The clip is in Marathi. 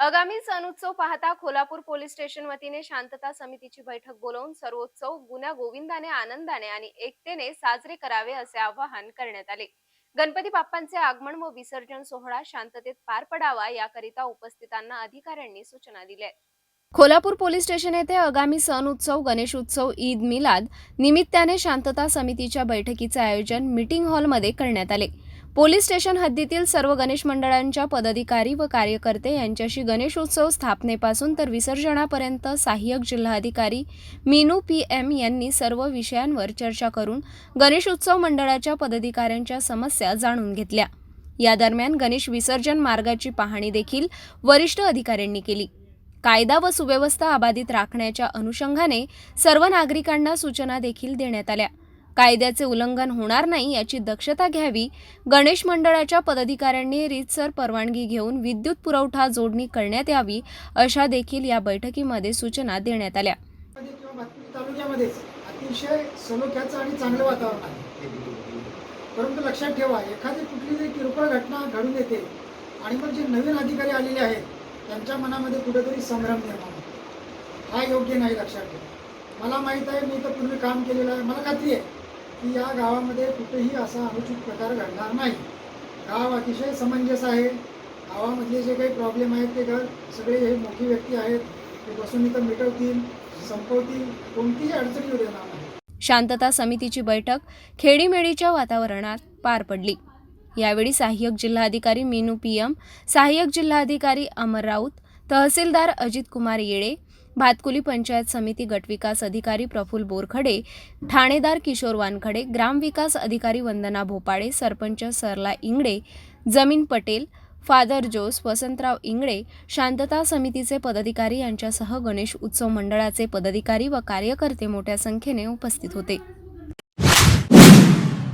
आगामी सण उत्सव पाहता कोल्हापूर पोलीस स्टेशन वतीने शांतता समितीची बैठक बोलवून सर्वोत्सव गुन्हा गोविंदाने आनंदाने आणि एकतेने साजरे करावे असे आवाहन करण्यात आले. गणपती बाप्पांचे आगमन व विसर्जन सोहळा शांततेत पार पडावा याकरिता उपस्थितांना अधिकाऱ्यांनी सूचना दिल्या. कोल्हापूर पोलीस स्टेशन येथे आगामी सण उत्सव गणेश उत्सव ईद मिलाद निमित्ताने शांतता समितीच्या बैठकीचे आयोजन मीटिंग हॉलमध्ये करण्यात आले. पोलीस स्टेशन हद्दीतील सर्व गणेश मंडळांच्या पदाधिकारी व कार्यकर्ते यांच्याशी गणेशोत्सव स्थापनेपासून तर विसर्जनापर्यंत सहाय्यक जिल्हाधिकारी मीनू पी एम यांनी सर्व विषयांवर चर्चा करून गणेशोत्सव मंडळाच्या पदाधिकाऱ्यांच्या समस्या जाणून घेतल्या. या दरम्यान गणेश विसर्जन मार्गाची पाहणी देखील वरिष्ठ अधिकाऱ्यांनी केली. कायदा व सुव्यवस्था अबाधित राखण्याच्या अनुषंगाने सर्व नागरिकांना सूचना देखील देण्यात आल्या. कायद्याचे उल्लंघन होणार नाही याची दक्षता घ्यावी. गणेश मंडळाच्या पदाधिकाऱ्यांनी रीतसर परवानगी घेऊन विद्युत पुरवठा जोडणी करण्यात यावी अशा देखील या बैठकीमध्ये सूचना देण्यात आल्या. मध्ये अतिशय सलोख्याचं आणि चांगलं वातावरण आहे. परंतु लक्षात ठेवा एखादी कुठली जरी किरकोळ घटना घडून येते आणि मग जे नवीन अधिकारी आलेले आहेत त्यांच्या मनामध्ये कुठेतरी संभ्रम निर्माण होतो. हा योग्य नाही लक्षात ठेवा. मला माहीत आहे मी तर पूर्वी काम केलेलं आहे मला खात्री आहे. की या गावामध्ये कुठेही असा अनुचित प्रकार घडणार नाही. गाव अतिशय समंजस आहे. गावामधले जे काही प्रॉब्लेम आहेत ते घर सगळे हे मोठी व्यक्ती आहेत. ते बसून इथं मिटवतील संपवतील कोणतीही अडचणी येऊ देणार नाही. शांतता समितीची बैठक खेडीमेडीच्या वातावरणात पार पडली. यावेळी सहाय्यक जिल्हाधिकारी मीनू पी एम सहाय्यक जिल्हाधिकारी अमर राऊत तहसीलदार अजित कुमार येळे भातकुली पंचायत समिती गटविकास अधिकारी प्रफुल बोरखडे ठाणेदार किशोर वानखडे ग्रामविकास अधिकारी वंदना भोपाळे सरपंच सरला इंगडे जमीन पटेल फादर जोस वसंतराव इंगळे शांतता समितीचे पदाधिकारी यांच्यासह गणेश उत्सव मंडळाचे पदाधिकारी व कार्यकर्ते मोठ्या संख्येने उपस्थित होते.